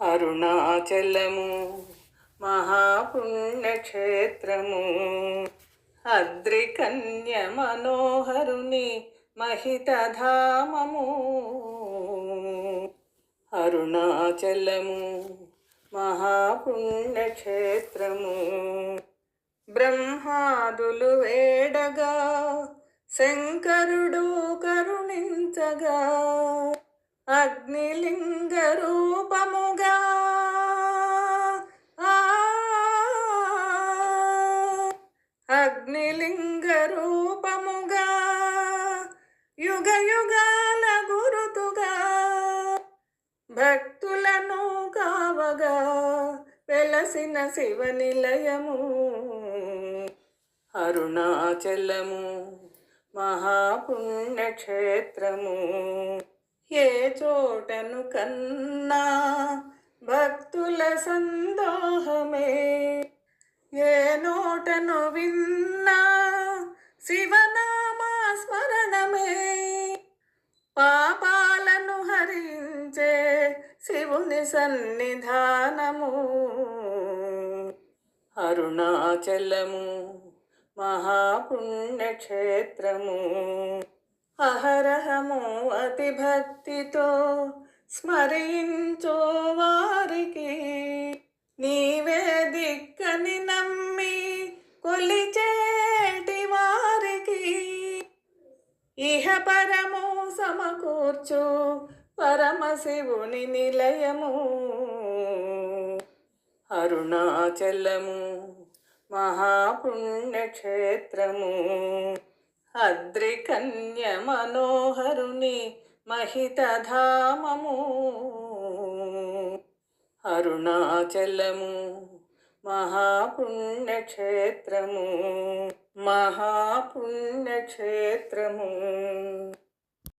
అరుణాచలము మహాపుణ్యక్షేత్రము. అద్రికన్య మనోహరుని మహితధామము. అరుణాచలము మహాపుణ్యక్షేత్రము. బ్రహ్మాదులు వేడగా శంకరుడు కరుణించగా అగ్నిలింగ రూప అగ్నిలింగ రూపముగా యుగ యుగాల గురుతుగా. భక్తులను కావగా వెలసిన శివ నిలయము అరుణాచలము మహాపుణ్యక్షేత్రము. ఏ చోటను కన్నా భక్తుల సందోహమే. ఏ నోటను విన్నా శివనామా స్మరణమే. పాపాలను హరించే శివుని సన్నిధానము. అరుణాచలము మహాపుణ్యక్షేత్రము. అహరహము అతి భక్తితో స్మరించు ఇహ పరము సమకూర్చు పరమశివుని నిలయము. అరుణాచలము మహాపుణ్యక్షేత్రము. అద్రికన్య మనోహరుని మహితధామము. అరుణాచలము మహాపుణ్యక్షేత్రము. మహాపుణ్యక్షేత్రము